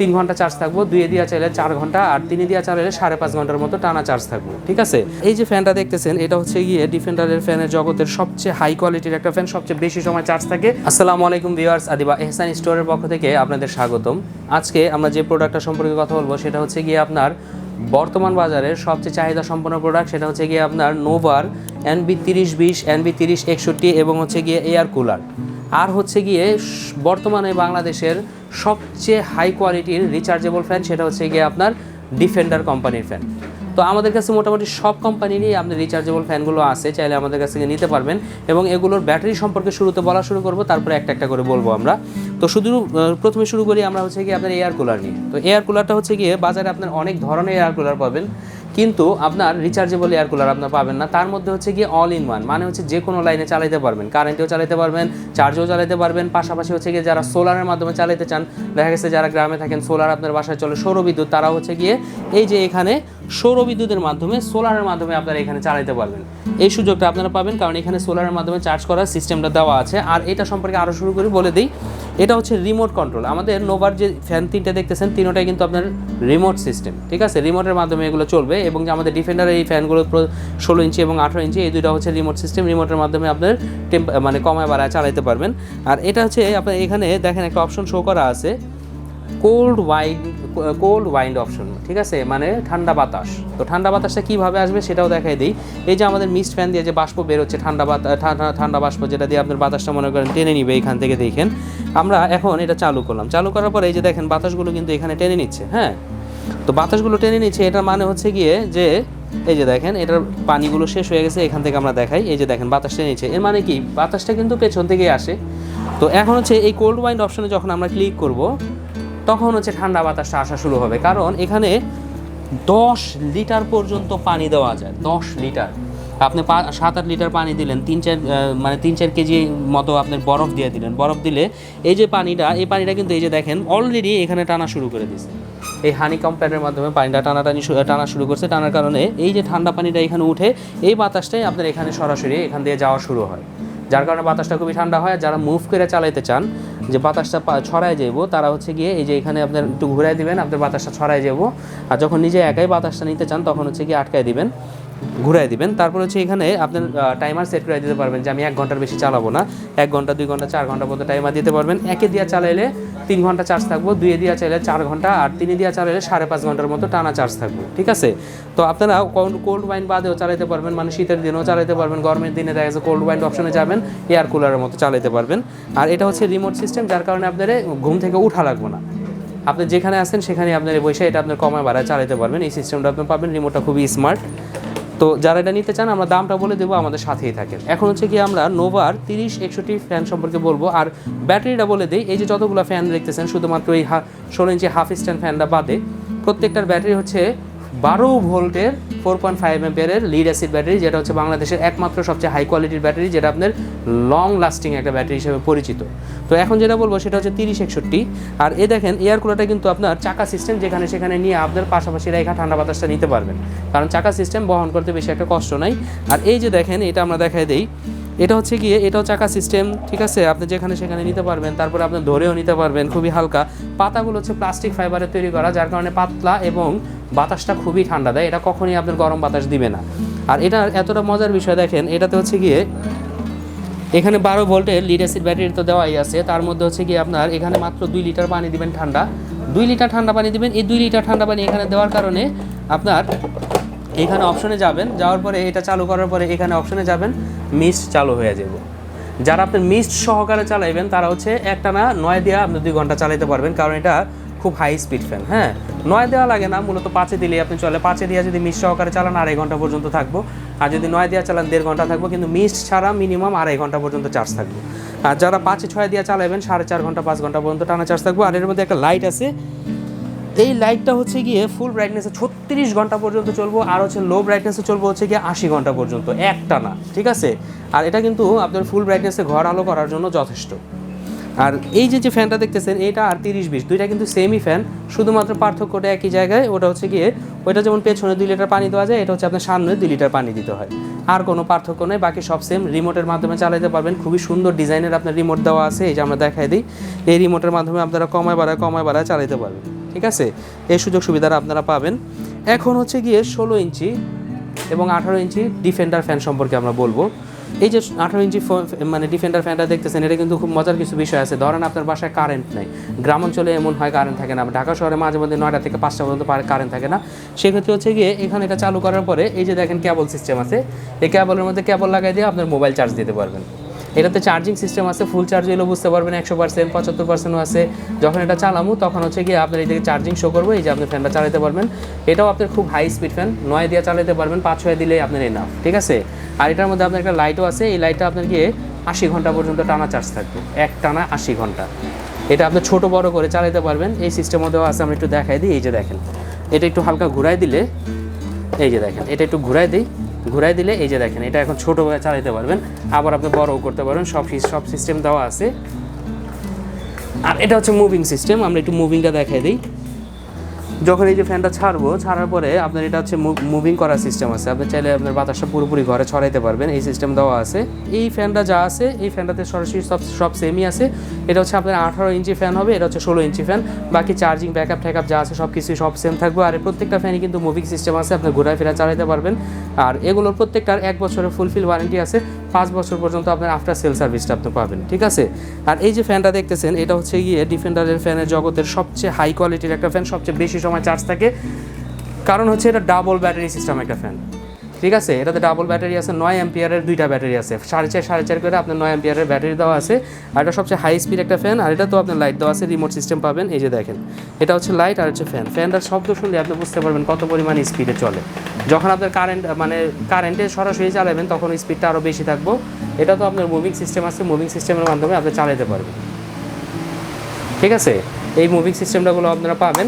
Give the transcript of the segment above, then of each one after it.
তিন ঘণ্টা চার্জ থাকব, দুয়ে দিয়া চাইলে চার ঘণ্টা, আর তিনে দিয়া চাইলে সাড়ে পাঁচ ঘণ্টার মতো টানা চার্জ থাকব, ঠিক আছে? এই যে ফ্যানটা দেখতেছেন, এটা হচ্ছে গিয়ে ডিফেন্ডারের ফ্যানের জগতের সবচেয়ে হাই কোয়ালিটির একটা ফ্যান সবচেয়ে বেশি সময় চার্জ থাকে। আসসালামু আলাইকুম ভিউয়ার্স আদিবা এহসান স্টোরের পক্ষ থেকে আপনাদের স্বাগতম। আজকে আমরা যে প্রোডাক্টটা সম্পর্কে কথা বলব, সেটা হচ্ছে গিয়ে আপনার বর্তমান বাজারের সবচেয়ে চাহিদা সম্পন্ন প্রোডাক্ট সেটা হচ্ছে গিয়ে আপনার নোভার এনবি তিরিশ বিশ এনবি তিরিশ একষট্টি এবং হচ্ছে গিয়ে এয়ার কুলার আর হচ্ছে গিয়ে বর্তমানে বাংলাদেশের সবচেয়ে হাই কোয়ালিটির রিচার্জেবল ফ্যান সেটা হচ্ছে গিয়ে আপনার ডিফেন্ডার কোম্পানির ফ্যান তো আমাদের কাছে মোটামুটি সব কোম্পানিরই আপনার রিচার্জেবল ফ্যানগুলো আছে, চাইলে আমাদের কাছ থেকে নিতে পারবেন। এবং এগুলোর ব্যাটারি সম্পর্কে শুরুতে বলা শুরু করব, তারপরে একটা একটা করে বলব আমরা। তো শুধু প্রথমে শুরু করি আমরা হচ্ছে গিয়ে আপনার এয়ার কুলার নিয়ে। তো এয়ার কুলারটা হচ্ছে গিয়ে বাজারে আপনার অনেক ধরনের এয়ার কুলার পাবেন। কিন্তু আপনার রিচার্জেবল এয়ার কুলার আপনার পাবেন না। তার মধ্যে হচ্ছে গিয়ে অল ইন ওয়ান মানে হচ্ছে যে কোনো লাইনে চালাইতে পারবেন। কারেন্টেও চালাতে পারবেন চার্জেও চালাতে পারবেন, পাশাপাশি হচ্ছে গিয়ে যারা সোলারের মাধ্যমে চালাতে চান, দেখা গেছে যারা গ্রামে থাকেন সোলার আপনার বাসায় চলে, সৌরবিদ্যুৎ তারা হচ্ছে গিয়ে এই যে এখানে সৌরবিদ্যুতের মাধ্যমে, সোলারের মাধ্যমে আপনারা এখানে চালাতে পারবেন। এই সুযোগটা আপনারা পাবেন, কারণ এখানে সোলারের মাধ্যমে চার্জ করার সিস্টেমটা দেওয়া আছে। আর এটা সম্পর্কে আরও শুরু করে বলে দিই, এটা হচ্ছে রিমোট কন্ট্রোল। আমাদের নোভার যে ফ্যান তিনটা দেখতেছেন, তিনোটাই কিন্তু আপনার রিমোট সিস্টেম, ঠিক আছে? রিমোটের মাধ্যমে এগুলো চলবে এবং যে আমাদের ডিফেন্ডারের এই ফ্যানগুলো ষোলো ইঞ্চি এবং আঠারো ইঞ্চি, এই দুইটা হচ্ছে রিমোট সিস্টেম। রিমোটের মাধ্যমে আপনার টেম্প মানে কমায় বাড়ায় চালাতে পারবেন। আর এটা হচ্ছে আপনার এখানে দেখেন একটা অপশন শো করা আছে, cold wind cold wind option ঠিক আছে? মানে ঠান্ডা বাতাস। তো ঠান্ডা বাতাসটা কীভাবে আসবে সেটাও দেখাই দিই। এই যে আমাদের মিস্ট ফ্যান দিয়ে যে বাষ্প বেরোচ্ছে ঠান্ডা ঠান্ডা বাষ্প যেটা দিয়ে আপনার বাতাসটা মনে করেন টেনে নিবে এখান থেকে দেখেন। আমরা এখন এটা চালু করলাম। চালু করার পরে এই যে দেখেন বাতাসগুলো কিন্তু এখানে টেনে নিচ্ছে হ্যাঁ? তো বাতাসগুলো টেনে নিচ্ছে, এটার মানে হচ্ছে গিয়ে যে, এই যে দেখেন এটার পানিগুলো শেষ হয়ে গেছে, এখান থেকে আমরা দেখাই। এই যে দেখেন বাতাস টেনে নিচ্ছে। এর মানে কি? বাতাসটা কিন্তু পেছন থেকে আসে। তো এখন হচ্ছে এই কোল্ড ওয়াইন্ড অপশনে যখন আমরা ক্লিক করব তখন হচ্ছে ঠান্ডা বাতাসটা আসা শুরু হবে। কারণ এখানে দশ লিটার পর্যন্ত পানি দেওয়া যায়, দশ লিটার। আপনি সাত আট লিটার পানি দিলেন, তিন চার মানে তিন চার কেজি মতো আপনার বরফ দিয়ে দিলেন। বরফ দিলে এই যে পানিটা, এই পানিটা কিন্তু এই যে দেখেন অলরেডি এখানে টানা শুরু করে দিছে এই হানি প্যাডের মাধ্যমে পানিটা টানাটানি টানা শুরু করছে। টানার কারণে এই যে ঠান্ডা পানিটা এখানে উঠে, এই বাতাসটাই আপনার এখানে সরাসরি এখান দিয়ে যাওয়া শুরু হয়। যার কারণে বাতাসটা খুবই ঠান্ডা হয়। যারা মুভ করে চালাইতে চান, যে বাতাসটা ছড়ায় যাব তারা হচ্ছে গিয়ে এই যে এখানে আপনার একটু ঘুরাই দিবেন, আপনার বাতাসটা ছড়ায় যাব আর যখন নিজে একাই বাতাসটা নিতে চান, তখন হচ্ছে গিয়ে আটকায় দিবেন। ঘুরাই দিবেন। তারপর হচ্ছে এখানে আপনার টাইমার সেট করে দিতে পারবেন যে আমি এক ঘণ্টার বেশি চালাবো না। এক ঘণ্টা, দুই ঘণ্টা, চার ঘণ্টা পর্যন্ত টাইমার দিতে পারবেন। একে দিয়া চালাইলে তিন ঘণ্টা চার্জ থাকব, দুয়ে দিয়া চাইলে চার ঘণ্টা, আর তিনে দিয়া চালাইলে সাড়ে পাঁচ ঘণ্টার মতো টানা চার্জ থাকব, ঠিক আছে? তো আপনারা কোল্ড ওয়াইন বাদেও চালাতে পারবেন মানে শীতের দিনেও চালাতে পারবেন, গরমের দিনে দেখা যাচ্ছে কোল্ড ওয়াইন অপশনে যাবেন এয়ার কুলারের মতো চালাতে পারবেন। আর এটা হচ্ছে রিমোট সিস্টেম যার কারণে আপনার ঘুম থেকে উঠা লাগবে না। আপনি যেখানে আছেন সেখানে আপনার বসে এটা আপনার কমায় বাড়ায় চালাতে পারবেন। এই সিস্টেমটা আপনি পাবেন রিমোটটা খুবই স্মার্ট তো যারা এটা নিতে চান, আমরা দামটা বলে দেবো আমাদের সাথেই থাকেন। এখন হচ্ছে কি আমরা নোভার তিরিশ একষট্টি ফ্যান সম্পর্কে বলব। আর ব্যাটারিটা বলে দিই, এই যে যতগুলো ফ্যান দেখতেছেন, শুধুমাত্র এই হা ষোলো ইঞ্চি হাফ স্ট্যান্ড ফ্যানটা বাদে, প্রত্যেকটার ব্যাটারি হচ্ছে বারো ভোল্টের ফোর পয়েন্ট ফাইভ এম্পিয়ারের লিড অ্যাসিড ব্যাটারি যেটা হচ্ছে বাংলাদেশের একমাত্র সবচেয়ে হাই কোয়ালিটির ব্যাটারি যেটা আপনার লং লাস্টিং একটা ব্যাটারি হিসেবে পরিচিত। তো এখন যেটা বলব সেটা হচ্ছে তিরিশ একষট্টি। আর এ দেখেন এয়ার কুলারটা কিন্তু আপনার চাকা সিস্টেম যেখানে সেখানে নিয়ে আপনার পাশাপাশি রেখা ঠান্ডা বাতাসটা নিতে পারবেন। কারণ চাকা সিস্টেম বহন করতে বেশি একটা কষ্ট নাই। আর এই যে দেখেন, এটা আমরা দেখাই দেই। এটা হচ্ছে গিয়ে, এটাও চাকা সিস্টেম ঠিক আছে? আপনি যেখানে সেখানে নিতে পারবেন, তারপরে আপনি ধরেও নিতে পারবেন, খুবই হালকা। পাতাগুলো হচ্ছে প্লাস্টিক ফাইবারের তৈরি করা, যার কারণে পাতলা এবং বাতাসটা খুবই ঠান্ডা দেয়, এটা কখনই আপনার গরম বাতাস দিবে না। আর এটা এতটা মজার বিষয় দেখেন, এটাতে হচ্ছে গিয়ে এখানে বারো ভোল্টের লিড অ্যাসিড ব্যাটারি তো দেওয়াই আছে, তার মধ্যে হচ্ছে কি আপনার এখানে মাত্র দুই লিটার পানি দিবেন ঠান্ডা। দুই লিটার ঠান্ডা পানি দিবেন, এই দুই লিটার ঠান্ডা পানি এখানে দেওয়ার কারণে আপনার এখানে অপশনে যাবেন, যাওয়ার পরে এটা চালু করার পরে এখানে অপশনে যাবেন মিস্ট চালু হয়ে যাব। যারা আপনি মিস্ট সহকারে চালাইবেন, তারা হচ্ছে একটা না নয় দিয়ে আপনি দুই ঘণ্টা চালাইতে পারবেন, কারণ এটা খুব হাই স্পিড ফ্যান হ্যাঁ? নয় দেওয়া লাগে না, মূলত পাঁচে দিলেই আপনি চলে। পাঁচে দিয়ে যদি মিস সহকারে চালান, আড়াই ঘণ্টা পর্যন্ত থাকব। আর যদি নয় দেওয়া চালান, দেড় ঘণ্টা থাকব, কিন্তু মিস ছাড়া মিনিমাম আড়াই ঘণ্টা পর্যন্ত চার্জ থাকবে। আর যারা পাঁচে, ছয় দিয়ে চালাবেন সাড়ে চার ঘণ্টা, পাঁচ ঘণ্টা পর্যন্ত টানা চার্জ থাকব। আর এর মধ্যে একটা লাইট আছে। এই লাইটটা হচ্ছে গিয়ে ফুল ব্রাইটনেসে ছত্রিশ ঘণ্টা পর্যন্ত চলবো, আর হচ্ছে লো ব্রাইটনেসে চলবো হচ্ছে গিয়ে আশি ঘণ্টা পর্যন্ত একটা না ঠিক আছে? আর এটা কিন্তু আপনার ফুল ব্রাইটনেসে ঘর আলো করার জন্য যথেষ্ট। আর এই যে যে ফ্যানটা দেখতেছেন, এটা আর তিরিশ বিশ, দুইটা কিন্তু সেমই ফ্যান শুধুমাত্র পার্থক্যটা একই জায়গায়, ওটা হচ্ছে গিয়ে, ওইটা যেমন পেছনে দুই লিটার পানি দেওয়া যায়, এটা হচ্ছে আপনার সামনে দুই লিটার পানি দিতে হয়। আর কোনো পার্থক্য নেই, বাকি সব সেম রিমোটের মাধ্যমে চালাতে পারবেন। খুবই সুন্দর ডিজাইনের আপনার রিমোট দেওয়া আছে, এই যে আমরা দেখাই দিই। এই রিমোটের মাধ্যমে আপনারা কমায় বাড়ায় কমায় বাড়ায় চালাতে পারবেন, ঠিক আছে? এই সুযোগ সুবিধাটা আপনারা পাবেন। এখন হচ্ছে গিয়ে ষোলো ইঞ্চি এবং আঠারো ইঞ্চি ডিফেন্ডার ফ্যান সম্পর্কে আমরা বলব। এই যে আঠারো ইঞ্চি মানে ডিফেন্ডার ফ্যানটা দেখতেছেন, এটা কিন্তু খুব মজার কিছু বিষয় আছে। ধরেন আপনার বাসায় কারেন্ট নেই। গ্রাম অঞ্চলে এমন হয় কারেন্ট থাকে না। ঢাকা শহরে মাঝে মধ্যে নয়টা থেকে পাঁচটা পর্যন্ত কারেন্ট থাকে না। সেক্ষেত্রে হচ্ছে গিয়ে এখানে এটা চালু করার পরে এই যে দেখেন ক্যাবল সিস্টেম আছে, এই ক্যাবলের মধ্যে ক্যাবল লাগাই দিয়ে আপনার মোবাইল চার্জ দিতে পারবেন। এটাতে চার্জিং সিস্টেম আছে ফুল চার্জ হলেও বুঝতে পারবেন, একশো পার্সেন্ট পঁচাত্তর পার্সেন্টও আছে। যখন এটা চালামু, তখন হচ্ছে গিয়ে আপনার এই চার্জিং শো করব, এই যে আপনি ফ্যানটা চালাতে পারবেন। এটাও আপনার খুব হাই স্পিড ফ্যান নয় দিয়ে চালাতে পারবেন, পাঁচ, ছয় দিলেই আপনার এনাফ ঠিক আছে? আর এটার মধ্যে আপনার একটা লাইটও আছে, এই লাইটটা আপনার গিয়ে আশি ঘণ্টা পর্যন্ত টানা চার্জ থাকবে, এক টানা আশি ঘণ্টা। এটা আপনি ছোট বড় করে চালাতে পারবেন, এই সিস্টেম মধ্যেও আছে, আমরা একটু দেখাই দিই, এই যে দেখেন। এটা একটু হালকা ঘুরাই দিলে, এই যে দেখেন, এটা একটু ঘুরাই দিই। ঘুরাই দিলে এই যে দেখেন, এটা এখন ছোট করে চালাতে পারবেন। আবার আপনি বড়ও করতে পারবেন, সব সব সিস্টেম দেওয়া আছে। আর এটা হচ্ছে মুভিং সিস্টেম আমরা একটু মুভিংটা দেখাই দিই। যখন এই যে ফ্যানটা ছাড়বো, ছাড়ার পরে আপনার এটা হচ্ছে মুভিং করার সিস্টেম আছে। আপনি চাইলে আপনার বাতাসটা পুরোপুরি ঘরে ছড়াইতে পারবেন, এই সিস্টেম দেওয়া আছে। এই ফ্যানটা যা আছে, এই ফ্যানটাতে সরাসরি সব সব সেমই আছে। এটা হচ্ছে আপনার আঠারো ইঞ্চি ফ্যান হবে, এটা হচ্ছে ষোলো ইঞ্চি ফ্যান বাকি চার্জিং ব্যাকআপ ট্যাকআপ যা আছে, সব কিছুই সব সেম থাকবে। আর প্রত্যেকটা ফ্যানই কিন্তু মুভিং সিস্টেম আছে, আপনি ঘোরায় ফেরা চালাতে পারবেন। আর এগুলোর প্রত্যেকটার এক বছরের ফুলফিল ওয়ারেন্টি আছে। পাঁচ বছর পর্যন্ত আপনার আফটার সেল সার্ভিসটা আপনি পাবেন, ঠিক আছে? আর এই যে ফ্যানটা দেখতেছেন, এটা হচ্ছে গিয়ে ডিফেন্ডারের ফ্যানের জগতের সবচেয়ে হাই কোয়ালিটির একটা ফ্যান সবচেয়ে বেশি সময় চার্জ থাকে। কারণ হচ্ছে এটা ডাবল ব্যাটারি সিস্টেম একটা ফ্যান ঠিক আছে? এটাতে ডাবল ব্যাটারি আছে, নয় অ্যাম্পিয়ারের দুইটা ব্যাটারি আছে। সাড়ে চার সাড়ে চার করে আপনার নয় অ্যাম্পিয়ারের ব্যাটারি দেওয়া আছে। আর এটা সবচেয়ে হাই স্পিড একটা ফ্যান আর এটা তো আপনার লাইট দেওয়া আছে রিমোট সিস্টেম পাবেন। এই যে দেখেন, এটা হচ্ছে লাইট আর হচ্ছে ফ্যান ফ্যানটার শব্দ শুনলে আপনি বুঝতে পারবেন কত পরিমাণ স্পিডে চলে। যখন আপনার কারেন্ট মানে কারেন্টে সরাসরি চালাবেন, তখন স্পিডটা আরও বেশি থাকব। এটা তো আপনার মুভিং সিস্টেম আছে মুভিং সিস্টেমের মাধ্যমে আপনি চালাতে পারবেন। ঠিক আছে? এই মুভিং সিস্টেমটাগুলো আপনারা পাবেন।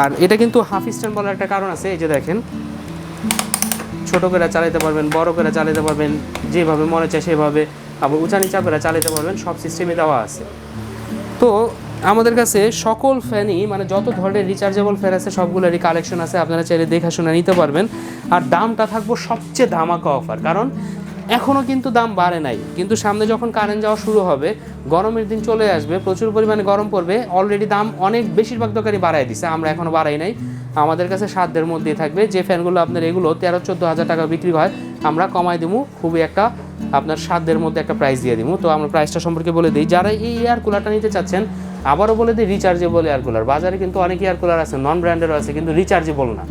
আর এটা কিন্তু হাফ স্ট্যান্ড বলার একটা কারণ আছে, এই যে দেখেন। ছোট করে চালাতে পারবেন, বড় করে চালাতে পারবেন, যেভাবে মনে চায় সেভাবে। আবার উঁচা নিচা করে চালাতে পারবেন, সব সিস্টেমে দেওয়া আছে। তো আমাদের কাছে সকল ফ্যানই মানে যত ধরনের রিচার্জেবল ফ্যান আছে, সবগুলোরই কালেকশন আছে। আপনারা চাইলে দেখাশোনা নিতে পারবেন। আর দামটা থাকব সবচেয়ে ধামাকা অফার কারণ এখনও কিন্তু দাম বাড়ে নাই। কিন্তু সামনে যখন কারেন্ট যাওয়া শুরু হবে, গরমের দিন চলে আসবে, প্রচুর পরিমাণে গরম পড়বে অলরেডি দাম অনেক বেশিরভাগ দোকানই বাড়াই দিছে, আমরা এখনও বাড়াই নাই। আমাদের কাছে সাধ্যের মধ্যেই থাকবে। যে ফ্যানগুলো আপনার এগুলো তেরো, চোদ্দ হাজার টাকা বিক্রি হয়, আমরা কমাই দিব খুবই একটা আপনার সাধ্যের মধ্যে একটা প্রাইস দিয়ে দিব তো আমরা প্রাইসটা সম্পর্কে বলে দিই, যারা এই এয়ার কুলারটা নিতে চাচ্ছেন, আবারও বলে দিই রিচার্জেবল এয়ার কুলার বাজারে কিন্তু অনেক এয়ার কুলার আছে নন ব্র্যান্ডেরও আছে, কিন্তু রিচার্জেবল না।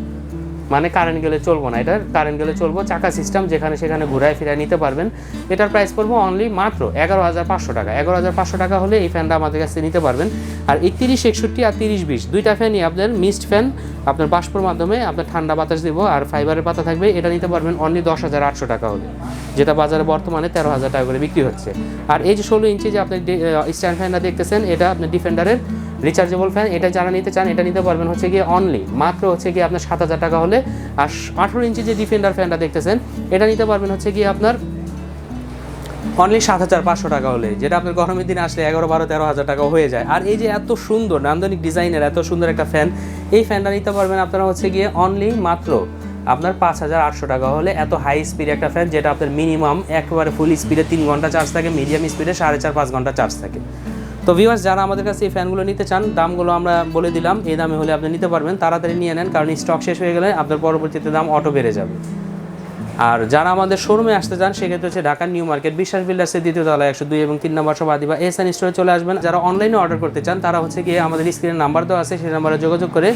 মানে কারেন্ট গেলে চলবো না। এটার কারেন্ট গেলে চলবো চাকা সিস্টেম যেখানে সেখানে ঘুরায় ফিরায় নিতে পারবেন। এটার প্রাইস পড়ব অনলি মাত্র এগারো হাজার পাঁচশো টাকা। এগারো হাজার পাঁচশো টাকা হলে এই ফ্যানটা আমাদের কাছে নিতে পারবেন। আর এই তিরিশ একষট্টি আর তিরিশ বিশ, দুইটা ফ্যানই আপনার মিস্ট ফ্যান আপনার বাষ্পর মাধ্যমে আপনার ঠান্ডা বাতাস দিব আর ফাইবারের পাতা থাকবে, এটা নিতে পারবেন অনলি দশ হাজার আটশো টাকা হলে। যেটা বাজারে বর্তমানে তেরো হাজার টাকা করে বিক্রি হচ্ছে। আর এই যে ষোলো ইঞ্চি যে আপনি স্ট্যান্ড ফ্যানটা দেখতেছেন, এটা আপনার ডিফেন্ডারের রিচার্জেবল ফ্যান এটা যারা নিতে চান, এটা নিতে পারবেন হচ্ছে গিয়ে অনলি মাত্র হচ্ছে গিয়ে আপনার সাত হাজার টাকা হলে আর আঠেরো ইঞ্চি যে ডিফেন্ডার ফ্যানটা দেখতেছেন, এটা নিতে পারবেন হচ্ছে গিয়ে আপনার অনলি সাত হাজার পাঁচশো টাকা হলে, যেটা আপনার গরমের দিনে আসলে এগারো, বারো, তেরো হাজার টাকা হয়ে যায়। আর এই যে এত সুন্দর, নান্দনিক ডিজাইনের এত সুন্দর একটা ফ্যান এই ফ্যানটা নিতে পারবেন আপনারা হচ্ছে গিয়ে অনলি মাত্র আপনার পাঁচ হাজার আটশো টাকা হলে। এত হাই স্পিড একটা ফ্যান যেটা আপনার মিনিমাম একবারে ফুল স্পিডে তিন ঘণ্টা চার্জ থাকে মিডিয়াম স্পিডে সাড়ে চার, পাঁচ ঘণ্টা চার্জ থাকে। তো ভিউয়ার্স যারা আমাদের কাছে এই ফ্যানগুলো নিতে চান, দামগুলো আমরা বলে দিলাম। এই দামে হলে আপনি নিতে পারবেন। তাড়াতাড়ি নিয়ে নেন, কারণ স্টক শেষ হয়ে গেলে আপনার পরবর্তীতে দাম অটো বেড়ে যাবে। আর যারা আমাদের শোরুমে আসতে চান, সেক্ষেত্রে হচ্ছে ঢাকার নিউ মার্কেট, বিশ্বাস বিল্ডার্সের দ্বিতীয় তলায় একশো দুই এবং তিন নম্বর সব আদিবা এসএন স্টোরে চলে আসবেন। যারা অনলাইনে অর্ডার করতে চান, তারা হচ্ছে গিয়ে আমাদের স্ক্রিনের নাম্বার দেওয়া আছে, সেই নাম্বারে যোগাযোগ করে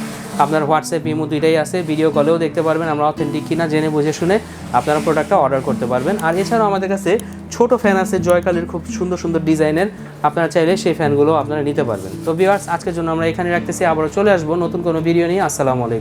আপনার হোয়াটসঅ্যাপ ইমো দুইটাই আছে ভিডিও কলেও দেখতে পারবেন, আমরা অথেন্টিক কিনা জেনে বুঝে শুনে আপনারা প্রোডাক্টটা অর্ডার করতে পারবেন। আর এছাড়াও আমাদের কাছে ছোট ফ্যান আছে, জয়কালের খুব সুন্দর সুন্দর ডিজাইনের, আপনারা চাইলে সেই ফ্যানগুলো আপনারা নিতে পারবেন। তো ভিউয়ার্স আজকের জন্য আমরা এখানে রাখতেছি, আবারও চলে আসব নতুন কোনো ভিডিও নিয়ে। আসসালামু আলাইকুম।